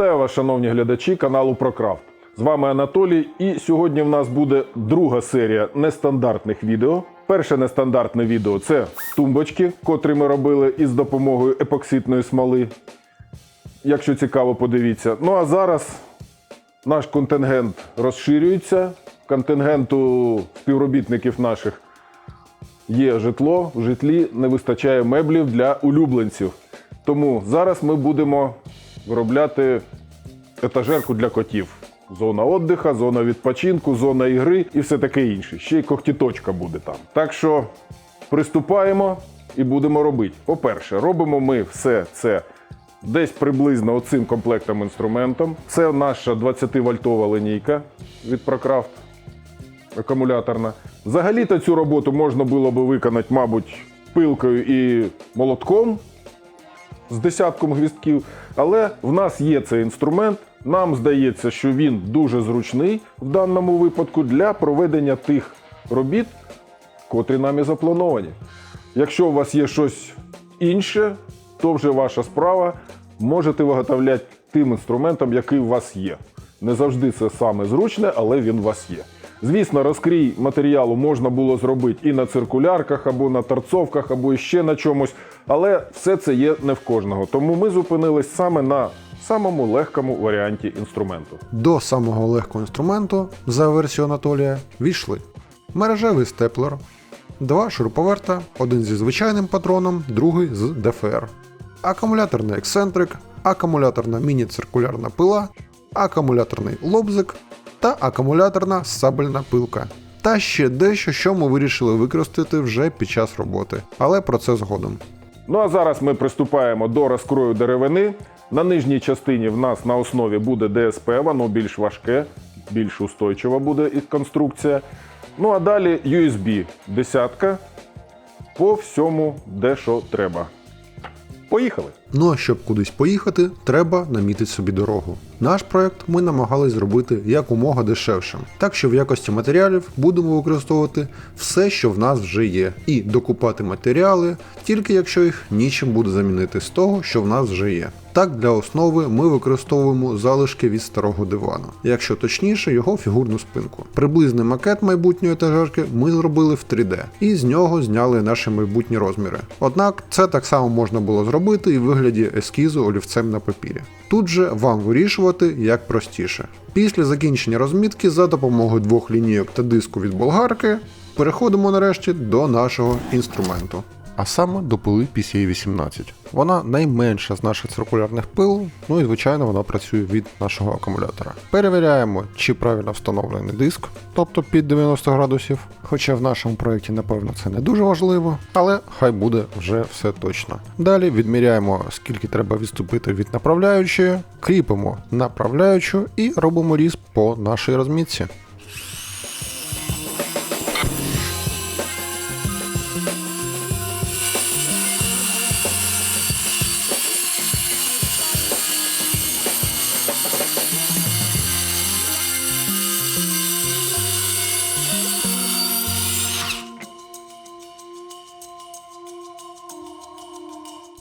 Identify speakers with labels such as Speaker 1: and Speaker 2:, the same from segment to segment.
Speaker 1: Вітаю вас, шановні глядачі каналу ProCraft. З вами Анатолій, і сьогодні в нас буде друга серія нестандартних відео. Перше нестандартне відео це тумбочки, котрі ми робили із допомогою епоксидної смоли. Якщо цікаво, подивіться. Ну а зараз наш контингент розширюється. Контингенту співробітників наших є житло, в житлі не вистачає меблів для улюбленців. Тому зараз ми будемо виробляти етажерку для котів. Зона віддиха, зона відпочинку, зона ігри і все таке інше. Ще й когтіточка буде там. Так що приступаємо і будемо робити. По-перше, робимо ми все це десь приблизно оцим комплектом інструментом. Це наша 20-вольтова линійка від ProCraft акумуляторна. Взагалі-то цю роботу можна було би виконати, мабуть, пилкою і молотком з десятком гвістків. Але в нас є цей інструмент. Нам здається, що він дуже зручний в даному випадку для проведення тих робіт, котрі нами заплановані. Якщо у вас є щось інше, то вже ваша справа. Можете виготовляти тим інструментом, який у вас є. Не завжди це саме зручне, але він у вас є. Звісно, розкрій матеріалу можна було зробити і на циркулярках, або на торцовках, або ще на чомусь, але все це є не в кожного. Тому ми зупинились саме на самому легкому варіанті інструменту.
Speaker 2: До самого легкого інструменту, за версією Анатолія, війшли мережевий степлер, два шуруповерта, один зі звичайним патроном, другий з ДФР, акумуляторний ексцентрик, акумуляторна міні-циркулярна пила, акумуляторний лобзик та акумуляторна сабельна пилка. Та ще дещо, що ми вирішили використати вже під час роботи, але про це згодом.
Speaker 1: Ну а зараз ми приступаємо до розкрою деревини. На нижній частині в нас на основі буде ДСП, воно більш важке, більш устойчива буде і конструкція. Ну а далі USB десятка по всьому, де що треба. Поїхали!
Speaker 2: Ну а щоб кудись поїхати, треба намітити собі дорогу. Наш проект ми намагались зробити якомога дешевшим, так що в якості матеріалів будемо використовувати все, що в нас вже є, і докупати матеріали, тільки якщо їх нічим буде замінити з того, що в нас вже є. Так, для основи ми використовуємо залишки від старого дивану, якщо точніше, його фігурну спинку. Приблизний макет майбутньої етажерки ми зробили в 3D, і з нього зняли наші майбутні розміри. Однак це так само можна було зробити і в вигляді ескізу олівцем на папірі. Тут же вам вирішувати як простіше. Після закінчення розмітки за допомогою двох лінійок та диску від болгарки переходимо нарешті до нашого інструменту. А саме до пили PCA-18. Вона найменша з наших циркулярних пил, ну і звичайно вона працює від нашого акумулятора. Перевіряємо, чи правильно встановлений диск, тобто під 90 градусів. Хоча в нашому проєкті, напевно, це не дуже важливо, але хай буде вже все точно. Далі відміряємо, скільки треба відступити від направляючої, кріпимо направляючу і робимо різ по нашій розмітці.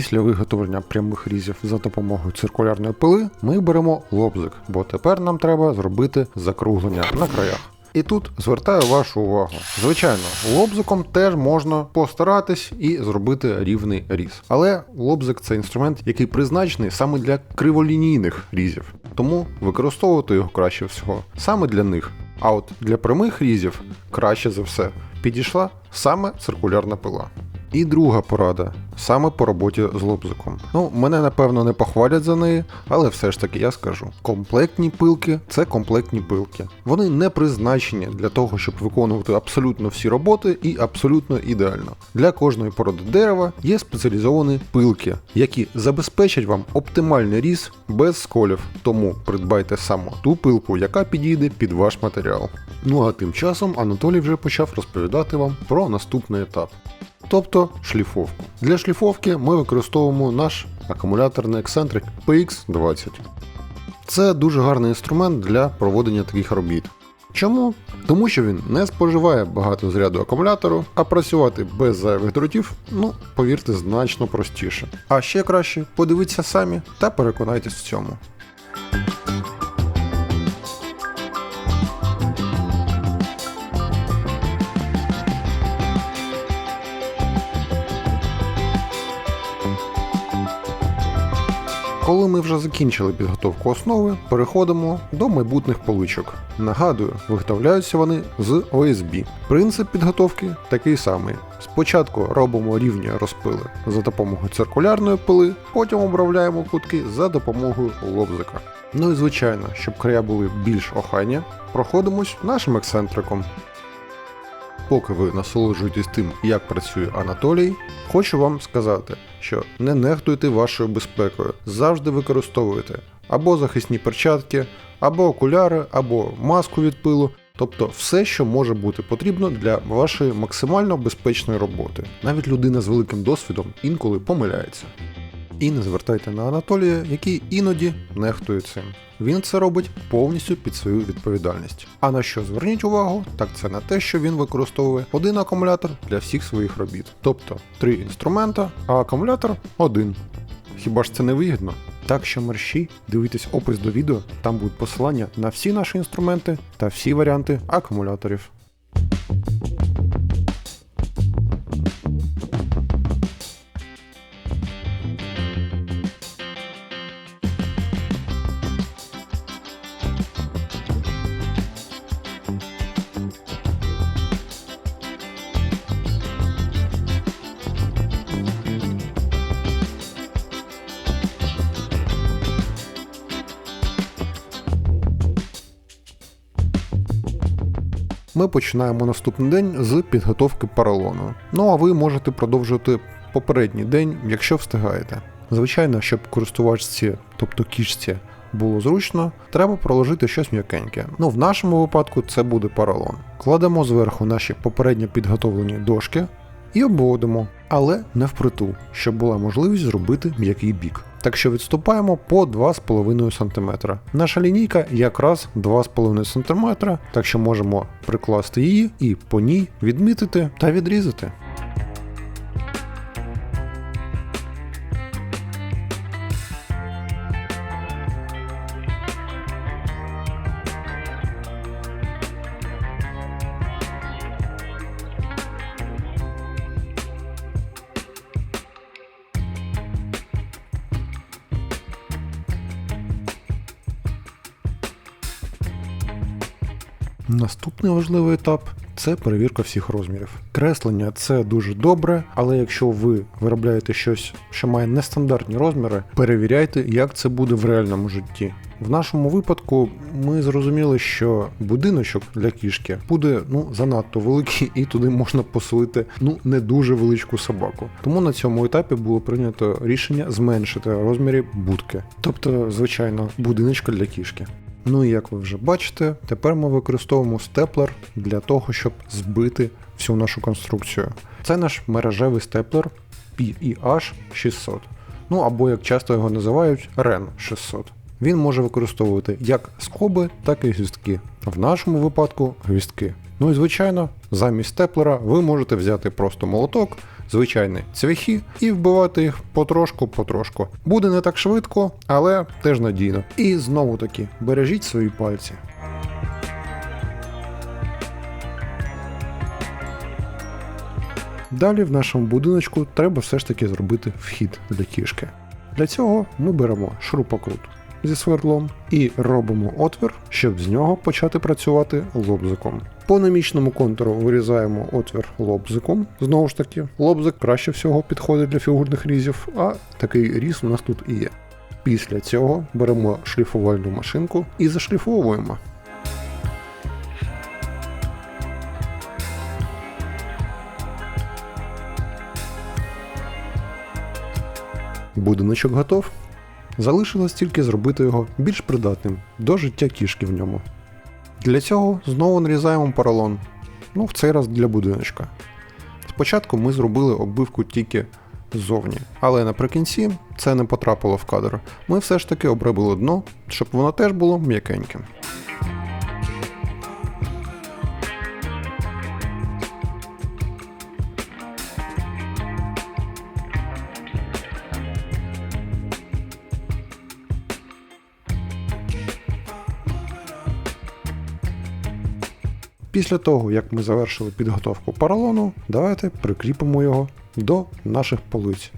Speaker 2: Після виготовлення прямих різів за допомогою циркулярної пили ми беремо лобзик, бо тепер нам треба зробити закруглення на краях. І тут звертаю вашу увагу. Звичайно, лобзиком теж можна постаратись і зробити рівний різ. Але лобзик це інструмент, який призначений саме для криволінійних різів, тому використовувати його краще всього саме для них. А от для прямих різів краще за все підійшла саме циркулярна пила. І друга порада саме по роботі з лобзиком. Ну, мене напевно не похвалять за неї, але все ж таки я скажу: комплектні пилки це комплектні пилки. Вони не призначені для того, щоб виконувати абсолютно всі роботи і абсолютно ідеально. Для кожної породи дерева є спеціалізовані пилки, які забезпечать вам оптимальний різ без сколів. Тому придбайте саме ту пилку, яка підійде під ваш матеріал. Ну а тим часом Анатолій вже почав розповідати вам про наступний етап тобто шліфовку. Для шліфовки ми використовуємо наш акумуляторний ексцентрик PX20. Це дуже гарний інструмент для проводення таких робіт. Чому? Тому що він не споживає багато зряду акумулятору, а працювати без зайвих дротів, ну, повірте, значно простіше. А ще краще подивіться самі та переконайтесь в цьому. Коли вже закінчили підготовку основи, переходимо до майбутніх поличок. Нагадую, виготовляються вони з ОСБ. Принцип підготовки такий самий. Спочатку робимо рівні розпили за допомогою циркулярної пили, потім обробляємо кутки за допомогою лобзика. Ну і звичайно, щоб края були більш охайні, проходимось нашим ексцентриком. Поки ви насолоджуєтесь тим, як працює Анатолій, хочу вам сказати, що не нехтуйте вашою безпекою, завжди використовуйте або захисні перчатки, або окуляри, або маску від пилу, тобто все, що може бути потрібно для вашої максимально безпечної роботи. Навіть людина з великим досвідом інколи помиляється. І не звертайте на Анатолія, який іноді нехтує цим. Він це робить повністю під свою відповідальність. А на що зверніть увагу, так це на те, що він використовує один акумулятор для всіх своїх робіт. Тобто три інструмента, а акумулятор один. Хіба ж це не вигідно? Так що мерщій, дивитесь опис до відео, там будуть посилання на всі наші інструменти та всі варіанти акумуляторів. Починаємо наступний день з підготовки поролону. Ну а ви можете продовжувати попередній день, якщо встигаєте. Звичайно, щоб користувачці, тобто кішці, було зручно, треба проложити щось м'якеньке. Ну, в нашому випадку це буде поролон. Кладемо зверху наші попередньо підготовлені дошки і обводимо, але не впритул, щоб була можливість зробити м'який бік. Так що відступаємо по 2,5 см. Наша лінійка якраз 2,5 см, так що можемо прикласти її і по ній відмітити та відрізати. Наступний важливий етап це перевірка всіх розмірів. Креслення це дуже добре, але якщо ви виробляєте щось, що має нестандартні розміри, перевіряйте, як це буде в реальному житті. В нашому випадку ми зрозуміли, що будиночок для кішки буде ну занадто великий, і туди можна поселити ну не дуже величку собаку. Тому на цьому етапі було прийнято рішення зменшити розміри будки, тобто, звичайно, будиночка для кішки. Ну і як ви вже бачите, тепер ми використовуємо степлер для того, щоб збити всю нашу конструкцію. Це наш мережевий степлер PEH 600. Ну або як часто його називають REN 600. Він може використовувати як скоби, так і гвіздки. В нашому випадку гвіздки. Ну і звичайно, замість степлера ви можете взяти просто молоток, звичайні цвяхи і вбивати їх потрошку-потрошку. Буде не так швидко, але теж надійно. І знову таки, бережіть свої пальці. Далі в нашому будиночку треба все ж таки зробити вхід для кішки. Для цього ми беремо шурупокрут зі свердлом і робимо отвір, щоб з нього почати працювати лобзиком. По намічному контуру вирізаємо отвір лобзиком. Знову ж таки, лобзик краще всього підходить для фігурних різів, а такий різ у нас тут і є. Після цього беремо шліфувальну машинку і зашліфовуємо. Будиночок готов. Залишилось тільки зробити його більш придатним до життя кішки в ньому. Для цього знову нарізаємо поролон, ну в цей раз для будиночка. Спочатку ми зробили оббивку тільки ззовні, але наприкінці це не потрапило в кадр. Ми все ж таки обробили дно, щоб воно теж було м'якеньким. Після того, як ми завершили підготовку поролону, давайте прикріпимо його до наших полиць.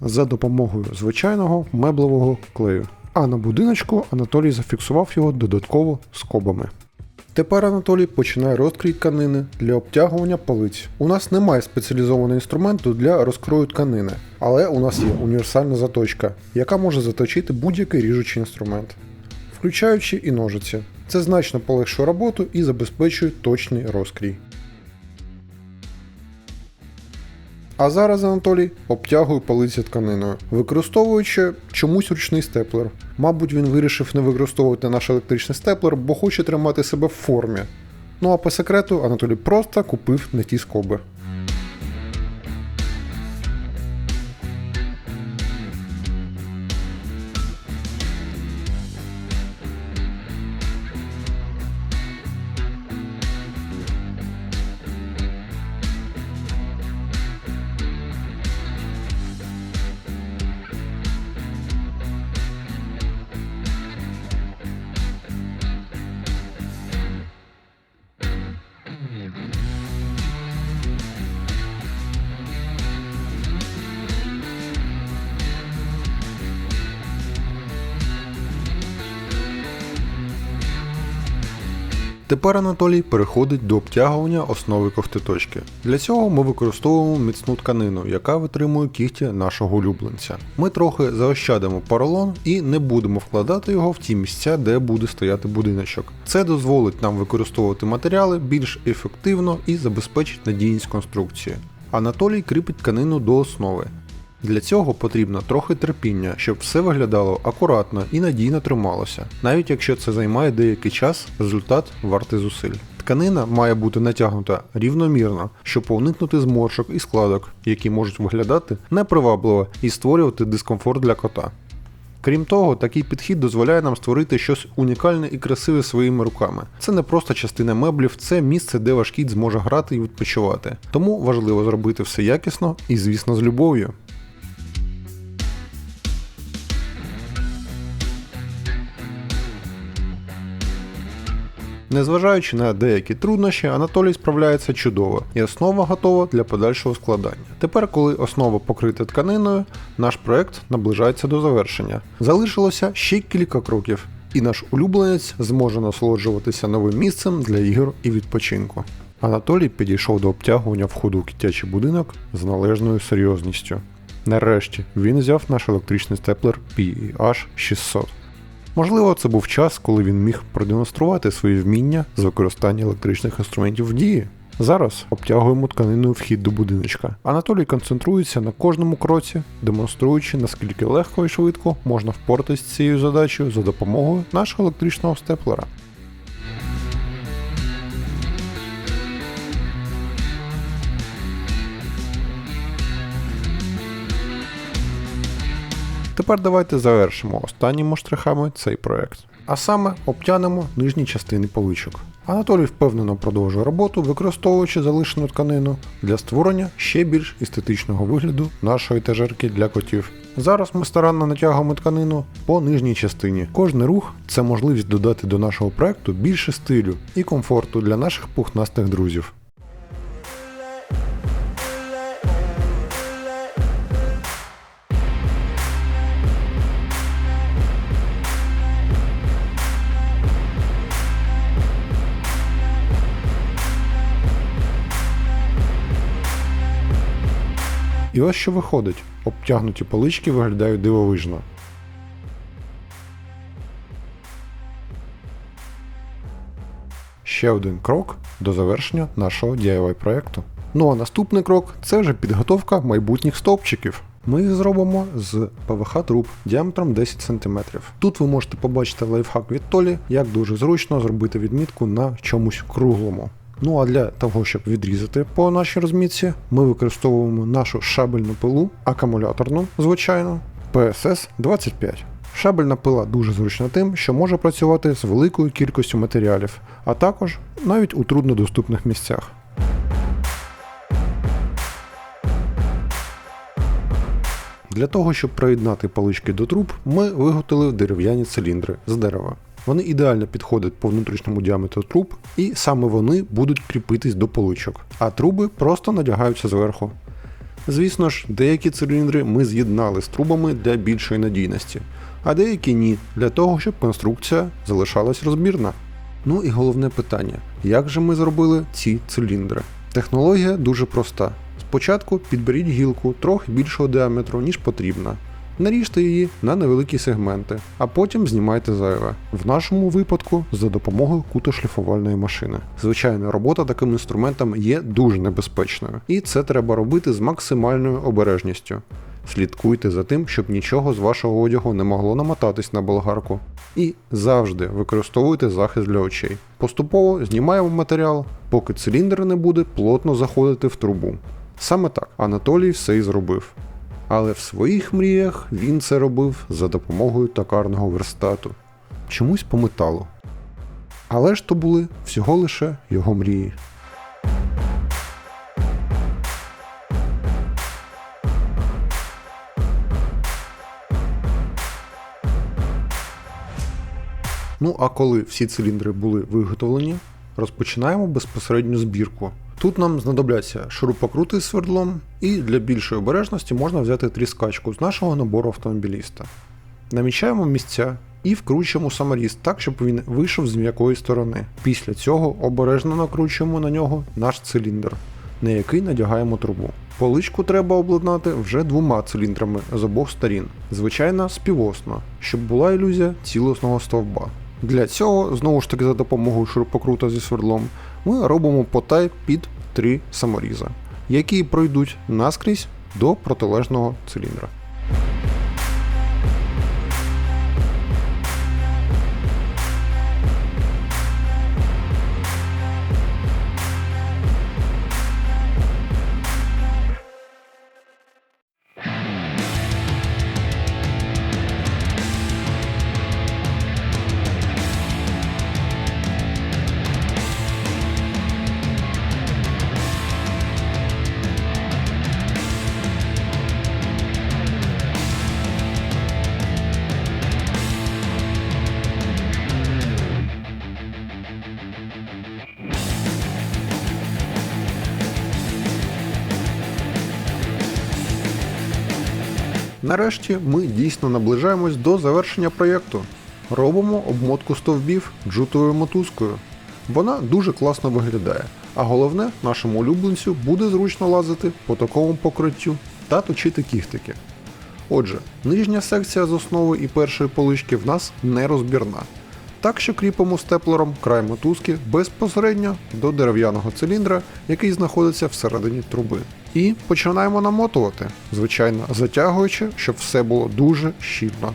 Speaker 2: за допомогою звичайного меблевого клею. А на будиночку Анатолій зафіксував його додатково скобами. Тепер Анатолій починає розкрій тканини для обтягування полиць. У нас немає спеціалізованого інструменту для розкрою тканини, але у нас є універсальна заточка, яка може заточити будь-який ріжучий інструмент, включаючи і ножиці. Це значно полегшує роботу і забезпечує точний розкрій. А зараз Анатолій обтягує полиці тканиною, використовуючи чомусь ручний степлер. Мабуть, він вирішив не використовувати наш електричний степлер, бо хоче тримати себе в формі. Ну а по секрету Анатолій просто купив не ті скоби. Тепер Анатолій переходить до обтягування основи ковтиточки. Для цього ми використовуємо міцну тканину, яка витримує кігті нашого улюбленця. Ми трохи заощадимо поролон і не будемо вкладати його в ті місця, де буде стояти будиночок. Це дозволить нам використовувати матеріали більш ефективно і забезпечить надійність конструкції. Анатолій кріпить тканину до основи. Для цього потрібно трохи терпіння, щоб все виглядало акуратно і надійно трималося. Навіть якщо це займає деякий час, результат вартий зусиль. Тканина має бути натягнута рівномірно, щоб уникнути зморшок і складок, які можуть виглядати непривабливо і створювати дискомфорт для кота. Крім того, такий підхід дозволяє нам створити щось унікальне і красиве своїми руками. Це не просто частина меблів, це місце, де ваш кіт зможе грати і відпочивати. Тому важливо зробити все якісно і, звісно, з любов'ю. Незважаючи на деякі труднощі, Анатолій справляється чудово, і основа готова для подальшого складання. Тепер, коли основа покрита тканиною, наш проект наближається до завершення. Залишилося ще кілька кроків, і наш улюбленець зможе насолоджуватися новим місцем для ігор і відпочинку. Анатолій підійшов до обтягування входу у китячий будинок з належною серйозністю. Нарешті він взяв наш електричний степлер PEH 600. Можливо, це був час, коли він міг продемонструвати свої вміння з використання електричних інструментів в дії. Зараз обтягуємо тканиною вхід до будиночка. Анатолій концентрується на кожному кроці, демонструючи, наскільки легко і швидко можна впоратись з цією задачею за допомогою нашого електричного степлера. Тепер давайте завершимо останніми штрихами цей проект. А саме обтянемо нижні частини поличок. Анатолій впевнено продовжує роботу, використовуючи залишену тканину для створення ще більш естетичного вигляду нашої етажерки для котів. Зараз ми старанно натягуємо тканину по нижній частині. Кожний рух це можливість додати до нашого проекту більше стилю і комфорту для наших пухнастих друзів. І ось що виходить: обтягнуті полички виглядають дивовижно. Ще один крок до завершення нашого DIY проєкту. Ну а наступний крок це вже підготовка майбутніх стовпчиків. Ми їх зробимо з ПВХ труб діаметром 10 см. Тут ви можете побачити лайфхак від Толі, як дуже зручно зробити відмітку на чомусь круглому. Ну а для того, щоб відрізати по нашій розмітці, ми використовуємо нашу шабельну пилу, акумуляторну, звичайно, PSS 25. Шабельна пила дуже зручна тим, що може працювати з великою кількістю матеріалів, а також навіть у труднодоступних місцях. Для того, щоб приєднати палички до труб, ми виготовили дерев'яні циліндри з дерева. Вони ідеально підходять по внутрішньому діаметру труб, і саме вони будуть кріпитись до поличок, а труби просто надягаються зверху. Звісно ж, деякі циліндри ми з'єднали з трубами для більшої надійності, а деякі ні, для того, щоб конструкція залишалась розбірна. Ну і головне питання: як же ми зробили ці циліндри? Технологія дуже проста. Спочатку підберіть гілку трохи більшого діаметру, ніж потрібно. Наріжте її на невеликі сегменти, а потім знімайте зайве. В нашому випадку за допомогою кутошліфувальної машини. Звичайно, робота таким інструментом є дуже небезпечною, і це треба робити з максимальною обережністю. Слідкуйте за тим, щоб нічого з вашого одягу не могло намотатись на болгарку. І завжди використовуйте захист для очей. Поступово знімаємо матеріал, поки циліндр не буде плотно заходити в трубу. Саме так Анатолій все і зробив. Але в своїх мріях він це робив за допомогою токарного верстату. Чомусь по металу. Але ж то були всього лише його мрії. Ну а коли всі циліндри були виготовлені, розпочинаємо безпосередню збірку. Тут нам знадобляться шурупокрути з свердлом, і для більшої обережності можна взяти тріскачку з нашого набору автомобіліста. Намічаємо місця і вкручуємо саморіз так, щоб він вийшов з м'якої сторони. Після цього обережно накручуємо на нього наш циліндр, на який надягаємо трубу. Поличку треба обладнати вже двома циліндрами з обох сторін, звичайно, співосно, щоб була ілюзія цілісного стовба. Для цього, знову ж таки, за допомогою шурупокрута зі свердлом, ми робимо потай під три саморіза, які пройдуть наскрізь до протилежного циліндра. Нарешті ми дійсно наближаємось до завершення проєкту. Робимо обмотку стовбів джутовою мотузкою. Вона дуже класно виглядає, а головне, нашому улюбленцю буде зручно лазити по такому покриттю та точити кіхтики. Отже, нижня секція з основи і першої полички в нас нерозбірна. Так що кріпимо степлером край мотузки безпосередньо до дерев'яного циліндра, який знаходиться всередині труби. І починаємо намотувати, звичайно, затягуючи, щоб все було дуже щільно.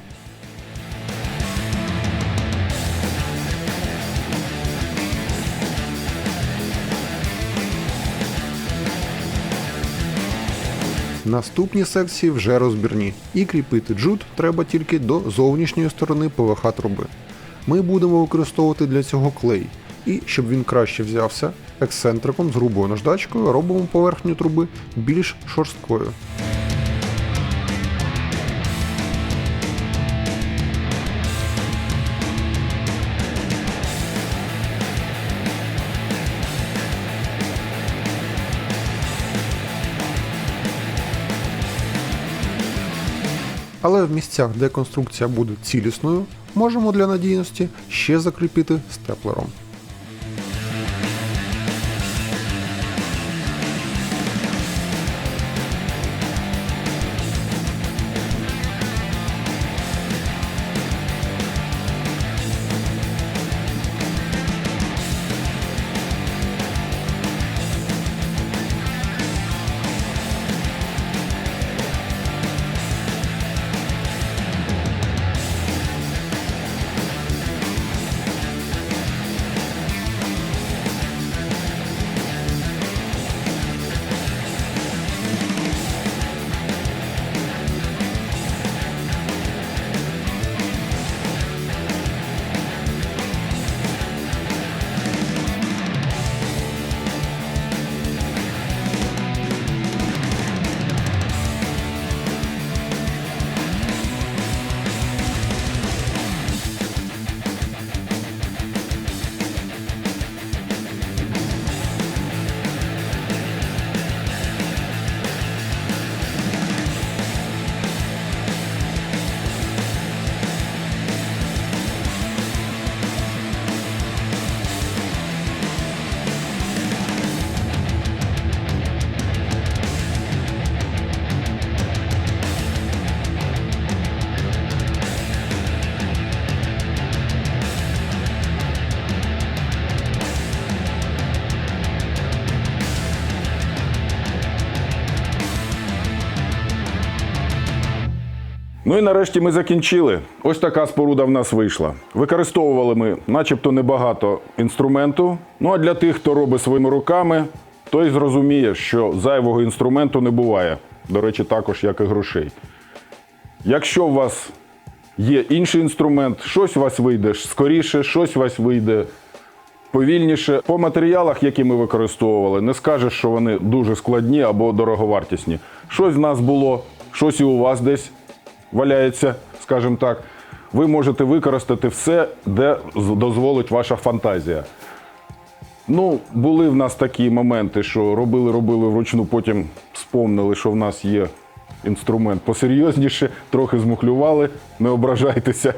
Speaker 2: Наступні секції вже розбірні, і кріпити джут треба тільки до зовнішньої сторони ПВХ труби. Ми будемо використовувати для цього клей, і щоб він краще взявся, ексцентриком з грубою наждачкою робимо поверхню труби більш шорсткою. Але в місцях, де конструкція буде цілісною, можемо для надійності ще закріпити степлером.
Speaker 1: Ну і нарешті ми закінчили. Ось така споруда в нас вийшла. Використовували ми начебто небагато інструменту. Ну а для тих, хто робить своїми руками, той зрозуміє, що зайвого інструменту не буває. До речі, також як і грошей. Якщо у вас є інший інструмент, щось у вас вийде скоріше, щось у вас вийде повільніше. По матеріалах, які ми використовували, не скажеш, що вони дуже складні або дороговартісні. Щось в нас було, щось і у вас десь валяється, скажімо так. Ви можете використати все, де дозволить ваша фантазія. Ну, були в нас такі моменти, що робили, робили вручну, потім сповнили, що в нас є інструмент посерйозніше, трохи змухлювали, не ображайтеся.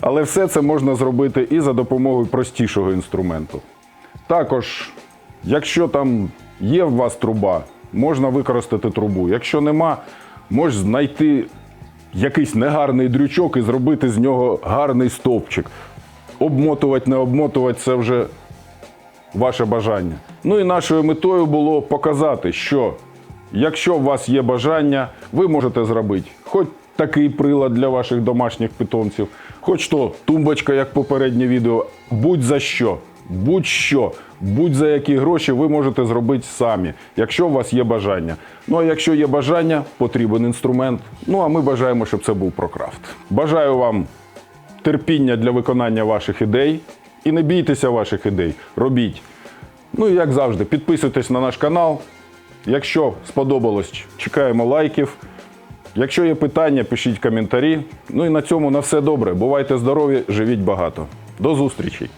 Speaker 1: Але все це можна зробити і за допомогою простішого інструменту. Також, якщо там є в вас труба, можна використати трубу. Якщо нема, можеш знайти якийсь негарний дрючок і зробити з нього гарний стовпчик. Обмотувати, не обмотувати це вже ваше бажання. Ну і нашою метою було показати, що якщо у вас є бажання, ви можете зробити хоч такий прилад для ваших домашніх питомців, хоч то тумбочка, як попереднє відео, будь-за що, будь-що, будь-за які гроші ви можете зробити самі, якщо у вас є бажання. Ну а якщо є бажання, потрібен інструмент. Ну а ми бажаємо, щоб це був прокрафт. Бажаю вам терпіння для виконання ваших ідей. І не бійтеся ваших ідей, робіть. Ну і як завжди, підписуйтесь на наш канал. Якщо сподобалось, чекаємо лайків. Якщо є питання, пишіть коментарі. Ну і на цьому на все добре. Бувайте здорові, живіть багато. До зустрічі!